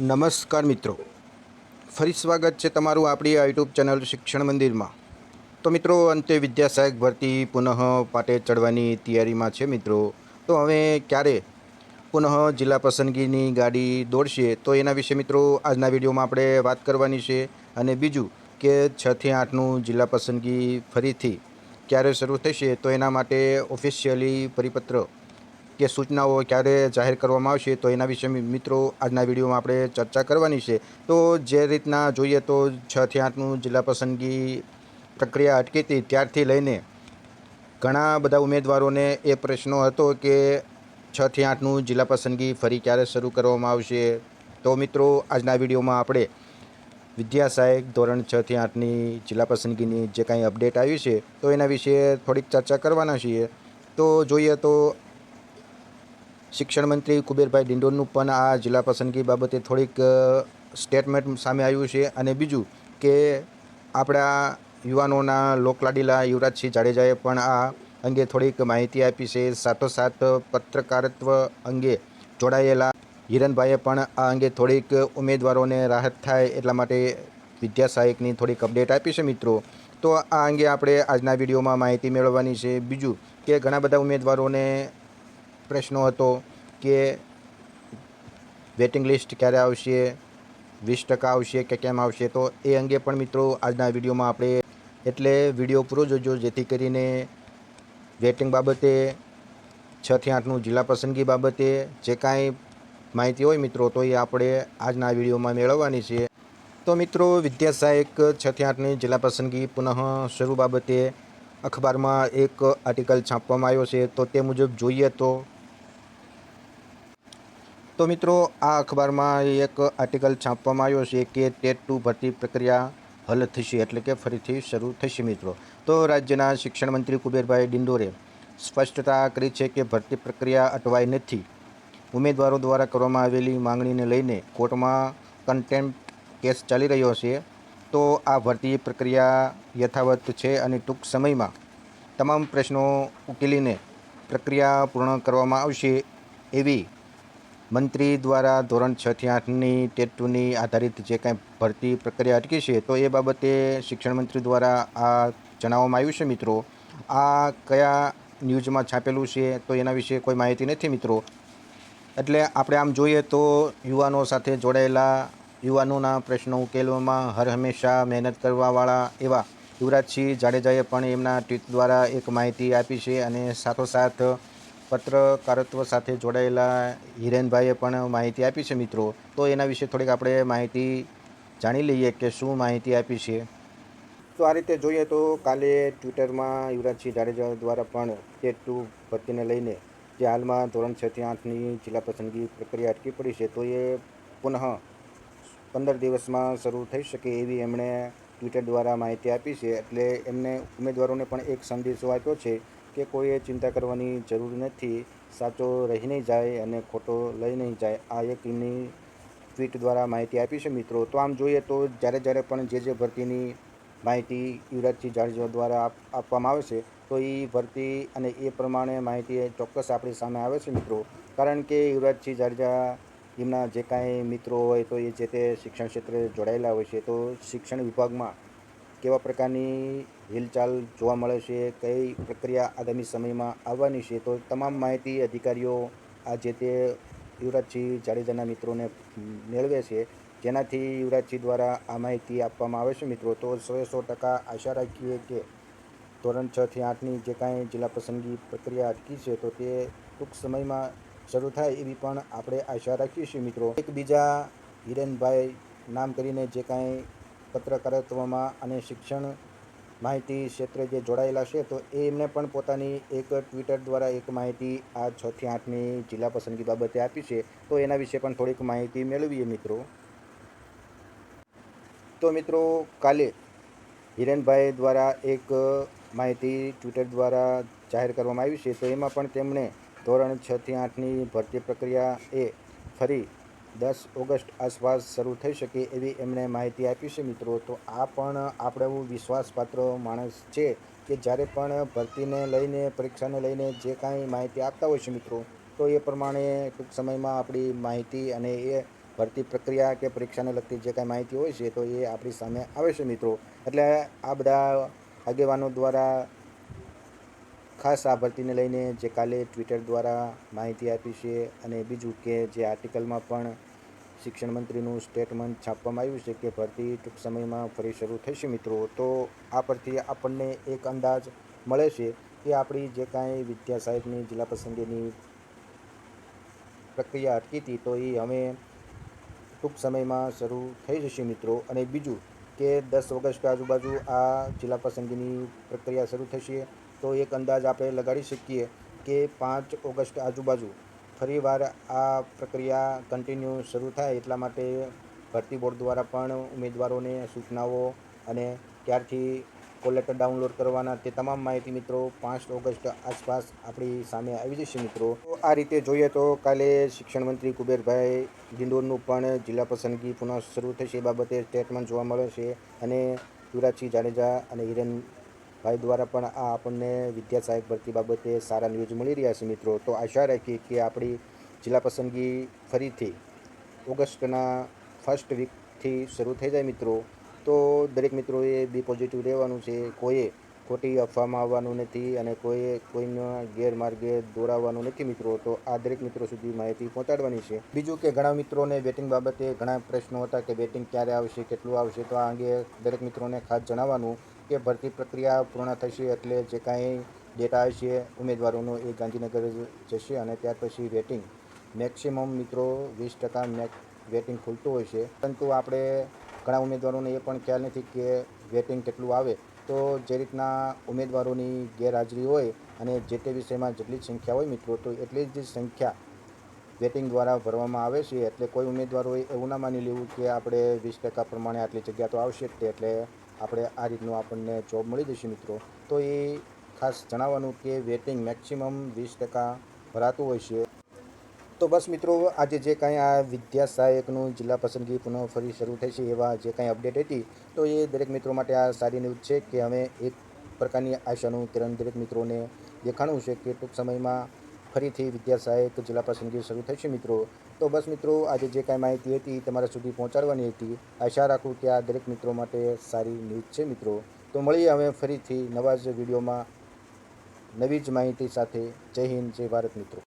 નમસ્કાર મિત્રો. ફરી સ્વાગત છે તમારું આપણી આ યુટ્યુબ ચેનલ શિક્ષણ મંદિરમાં. તો મિત્રો, અંતે વિદ્યા ભરતી પુનઃ પાટે ચડવાની તૈયારીમાં છે મિત્રો. તો હવે ક્યારે પુનઃ જિલ્લા પસંદગીની ગાડી દોડશે, તો એના વિશે મિત્રો આજના વિડીયોમાં આપણે વાત કરવાની છે. અને બીજું કે છથી આઠનું જિલ્લા પસંદગી ફરીથી ક્યારે શરૂ થશે, તો એના માટે ઓફિશિયલી પરિપત્ર કે સૂચનાઓ ક્યારે જાહેર કરવામાં આવશે તો એના વિશે મિત્રો આજના વિડીયોમાં આપણે ચર્ચા કરવાની છે. તો જે રીતના જોઈએ તો છથી આઠનું જિલ્લા પસંદગી પ્રક્રિયા અટકી હતી. ત્યારથી લઈને ઘણા બધા ઉમેદવારોને એ પ્રશ્નો હતો કે છથી આઠનું જિલ્લા પસંદગી ફરી ક્યારે શરૂ કરવામાં આવશે. તો મિત્રો આજના વિડીયોમાં આપણે વિદ્યા સહાયક ધોરણ છથી આઠની જિલ્લા પસંદગીની જે કાંઈ અપડેટ આવી છે તો એના વિશે થોડીક ચર્ચા કરવાના છીએ. તો જોઈએ તો શિક્ષણ મંત્રી કુબેરભાઈ ડિંડોરનું પણ આ જિલ્લા પસંદગી બાબતે થોડીક સ્ટેટમેન્ટ સામે આવ્યું છે અને બીજું કે આપણા યુવાનોના લોકલાડીલા યુવરાજસિંહ જાડેજાએ પણ આ અંગે થોડીક માહિતી આપી છે. સાથોસાથ પત્રકારત્વ અંગે જોડાયેલા હિરણભાઈએ પણ આ અંગે થોડીક ઉમેદવારોને રાહત થાય એટલા માટે વિદ્યા સહાયકની થોડીક અપડેટ આપી છે મિત્રો. તો આ અંગે આપણે આજના વિડીયોમાં માહિતી મેળવવાની છે. બીજું કે ઘણા બધા ઉમેદવારોને પ્રશ્નો હતો કે વેટિંગ લિસ્ટ ક્યારે આવશે, વીસ ટકા આવશે કે કેમ આવશે, તો એ અંગે પણ મિત્રો આજના વિડીયોમાં આપણે એટલે વીડિયો પૂરો જોજો, જેથી કરીને વેટિંગ બાબતે, છથી આઠનું જિલ્લા પસંદગી બાબતે જે કાંઈ માહિતી હોય મિત્રો, તો એ આપણે આજના વિડીયોમાં મેળવવાની છે. તો મિત્રો વિદ્યા સહાયક છથી આઠની જિલ્લા પસંદગી પુનઃ શરૂ બાબતે અખબારમાં એક આર્ટિકલ છાપવામાં આવ્યો છે. તો તે મુજબ જોઈએ તો તો મિત્રો, આ અખબારમાં એક આર્ટિકલ છાપવામાં આવ્યો છે કે ટેટ ટુ ભરતી પ્રક્રિયા હલ થશે એટલે કે ફરીથી શરૂ થશે મિત્રો. તો રાજ્યના શિક્ષણ મંત્રી કુબેરભાઈ ડિંડોરે સ્પષ્ટતા કરી છે કે ભરતી પ્રક્રિયા અટવાઈ નથી. ઉમેદવારો દ્વારા કરવામાં આવેલી માંગણીને લઈને કોર્ટમાં કન્ટેમ્પ્ટ કેસ ચાલી રહ્યો છે. તો આ ભરતી પ્રક્રિયા યથાવત છે અને ટૂંક સમયમાં તમામ પ્રશ્નો ઉકેલીને પ્રક્રિયા પૂર્ણ કરવામાં આવશે એવી મંત્રી દ્વારા ધોરણ છ થી આઠની ટેટ ટુની આધારિત જે કાંઈ ભરતી પ્રક્રિયા અટકી છે, તો એ બાબતે શિક્ષણ મંત્રી દ્વારા આ જણાવવામાં આવ્યું છે મિત્રો. આ કયા ન્યૂઝમાં છાપેલું છે, તો એના વિશે કોઈ માહિતી નથી મિત્રો. એટલે આપણે આમ જોઈએ તો યુવાનો સાથે જોડાયેલા, યુવાનોના પ્રશ્નો ઉકેલવામાં હર હંમેશા મહેનત કરવાવાળા એવા યુવરાજસિંહ જાડેજાએ પણ એમના ટ્વીટ દ્વારા એક માહિતી આપી છે અને સાથોસાથ પત્રકારત્વ સાથે જોડાયેલા હિરેનભાઈએ પણ માહિતી આપી છે મિત્રો. તો એના વિશે થોડીક આપણે માહિતી જાણી લઈએ કે શું માહિતી આપી છે. તો આ રીતે જોઈએ તો કાલે ટ્વિટરમાં યુવરાજસિંહ જાડેજા દ્વારા પણ ટેટ ટુ ભરતીને લઈને જે હાલમાં ધોરણ છ થી આઠની જિલ્લા પસંદગી પ્રક્રિયા અટકી પડી છે, તો એ પુનઃ પંદર દિવસમાં શરૂ થઈ શકે એવી એમણે ટ્વિટર દ્વારા માહિતી આપી છે. એટલે એમને ઉમેદવારોને પણ એક સંદેશો આપ્યો છે કે કોઈએ ચિંતા કરવાની જરૂર નથી, સાચો રહી નહીં જાય અને ખોટો લઈ નહીં જાય. આ એક એમની ટ્વીટ દ્વારા માહિતી આપી છે મિત્રો. તો આમ જોઈએ તો જ્યારે જ્યારે પણ જે જે ભરતીની માહિતી યુવરાજસિંહ જાડેજા દ્વારા આપ- આપવામાં આવે છે, તો એ ભરતી અને એ પ્રમાણે માહિતી ચોક્કસ આપણી સામે આવે છે મિત્રો. કારણ કે યુવરાજસિંહ જાડેજા એમના જે કાંઈ મિત્રો હોય તો એ જે તે શિક્ષણ ક્ષેત્રે જોડાયેલા હોય છે, તો શિક્ષણ વિભાગમાં કેવા પ્રકારની હિલચાલ જોવા મળે છે, કઈ પ્રક્રિયા આગામી સમયમાં આવવાની છે, તો તમામ માહિતી અધિકારીઓ આ જે તે યુવરાજસિંહ જાડેજાના મિત્રોને મેળવે છે, જેનાથી યુવરાજસિંહ દ્વારા આ માહિતી આપવામાં આવે છે મિત્રો. તો સો સો ટકા આશા રાખીએ કે ધોરણ છ થી આઠની જે કાંઈ જિલ્લા પસંદગી પ્રક્રિયા અટકી છે, તો તે ટૂંક સમયમાં શરૂ થાય એવી પણ આપણે આશા રાખીએ છીએ મિત્રો. એકબીજા હિરેનભાઈ નામ કરીને જે કાંઈ પત્રકારત્વમાં અને શિક્ષણ માહિતી ક્ષેત્રે જે જોડાયેલા છે, તો એ એમને પણ પોતાની એક ટ્વિટર દ્વારા એક માહિતી આ છ થી આઠની જિલ્લા પસંદગી બાબતે આપી છે. તો એના વિશે પણ થોડીક માહિતી મેળવીએ મિત્રો. તો મિત્રો, કાલે હિરેનભાઈ દ્વારા એક માહિતી ટ્વિટર દ્વારા જાહેર કરવામાં આવી છે, તો એમાં પણ તેમણે ધોરણ છ થી આઠની ભરતી પ્રક્રિયા એ ફરી દસ ઓગસ્ટ આસપાસ શરૂ થઈ શકે એવી એમણે માહિતી આપી છે મિત્રો. તો આ પણ આપણે વિશ્વાસપાત્ર માણસ છે કે જ્યારે પણ ભરતીને લઈને, પરીક્ષાને લઈને જે કાંઈ માહિતી આપતા હોય છે મિત્રો, તો એ પ્રમાણે ટૂંક સમયમાં આપણી માહિતી અને એ ભરતી પ્રક્રિયા કે પરીક્ષાને લગતી જે કાંઈ માહિતી હોય છે, તો એ આપણી સામે આવે છે મિત્રો. એટલે આ બધા આગેવાનો દ્વારા ખાસ આ ભરતીને લઈને જે કાલે ટ્વિટર દ્વારા માહિતી આપી છે અને બીજું કે જે આર્ટિકલમાં પણ શિક્ષણ મંત્રીનું સ્ટેટમેન્ટ છાપવામાં આવ્યું છે કે ભરતી ટૂંક સમયમાં ફરી શરૂ થશે મિત્રો. તો આ પરથી આપણને એક અંદાજ મળે છે કે આપણી જે કાંઈ વિદ્યા સાહેબની જિલ્લા પસંદગીની પ્રક્રિયા અટકી હતી, તો એ હવે ટૂંક સમયમાં શરૂ થઈ જશે મિત્રો. અને બીજું કે દસ ઓગસ્ટ આજુબાજુ આ જિલ્લા પસંદગીની પ્રક્રિયા શરૂ થશે. તો એક અંદાજ આપણે લગાડી શકીએ કે પાંચ ઓગસ્ટ આજુબાજુ ફરીવાર આ પ્રક્રિયા કન્ટિન્યુ શરૂ થાય એટલા માટે ભરતી બોર્ડ દ્વારા પણ ઉમેદવારોને સૂચનાઓ અને ક્યારથી કોલેટર ડાઉનલોડ કરવાના તે તમામ માહિતી મિત્રો પાંચ ઓગસ્ટ આસપાસ આપણી સામે આવી જશે મિત્રો. આ રીતે જોઈએ તો કાલે શિક્ષણ મંત્રી કુબેરભાઈ ડિંડોરનું પણ જિલ્લા પસંદગી પુનઃ શરૂ થશે એ બાબતે સ્ટેટમેન્ટ જોવા મળે છે અને યુવરાજસિંહ જાડેજા અને હિરેનભાઈ દ્વારા પણ આ આપણને વિદ્યા સહાયક ભરતી બાબતે સારા ન્યૂઝ મળી રહ્યા છે મિત્રો. તો આશા રાખીએ કે આપણી જિલ્લા પસંદગી ફરીથી ઓગસ્ટના ફર્સ્ટ વીકથી શરૂ થઈ જાય મિત્રો. તો દરેક મિત્રોએ બી પોઝિટિવ રહેવાનું છે. કોઈએ ખોટી અફવામાં આવવાનું નથી અને કોઈએ કોઈના ગેરમાર્ગે દોરાવવાનું નથી મિત્રો. તો આ દરેક મિત્રો સુધી માહિતી પહોંચાડવાની છે. બીજું કે ઘણા મિત્રોને વેટિંગ બાબતે ઘણા પ્રશ્નો હતા કે વેટિંગ ક્યારે આવશે, કેટલું આવશે, તો આ અંગે દરેક મિત્રોને ખાસ જણાવવાનું કે ભરતી પ્રક્રિયા પૂર્ણ થશે એટલે જે કાંઈ ડેટા હશે ઉમેદવારોનો એ ગાંધીનગર જશે અને ત્યાર પછી વેટિંગ મેક્સિમમ મિત્રો વીસ ટકા મેક વેટિંગ ખુલતું હોય છે. પરંતુ આપણે ઘણા ઉમેદવારોને એ પણ ખ્યાલ નથી કે વેટિંગ કેટલું આવે. તો જે રીતના ઉમેદવારોની ગેરહાજરી હોય અને જે તે વિષયમાં જેટલી સંખ્યા હોય મિત્રો, તો એટલી જ સંખ્યા વેટિંગ દ્વારા ભરવામાં આવે છે. એટલે કોઈ ઉમેદવારોએ એવું ના માની લેવું કે આપણે વીસ ટકા પ્રમાણે આટલી જગ્યા તો આવશે જ તે. એટલે આપણે આ રીતનું આપણને જોબ મળી જશે મિત્રો. તો એ ખાસ જણાવવાનું કે વેટિંગ મેક્સિમમ વીસ ટકા ભરાતું હોય છે. તો બસ મિત્રો, આજે જે કાંઈ આ વિદ્યા સહાયકનું જિલ્લા પસંદગી પુનઃ ફરી શરૂ થઈ છે એવા જે કાંઈ અપડેટ હતી, તો એ દરેક મિત્રો માટે આ સારી ન્યૂઝ છે કે હવે એક પ્રકારની આશાનું કિરણ દરેક મિત્રોને દેખાણું છે કે ટૂંક સમયમાં ફરીથી વિદ્યા સહાયક જિલ્લા પસંદગી શરૂ થશે મિત્રો. તો બસ મિત્રો, આજે જે કાંઈ માહિતી હતી તમારા સુધી પહોંચાડવાની હતી. આશા રાખું કે આ દરેક મિત્રો માટે સારી ન્યૂઝ છે મિત્રો. તો મળીએ હવે ફરીથી નવા જ વિડીયોમાં. નવી જ માહિતી સાથે. જય હિન્દ, જય ભારત મિત્રો.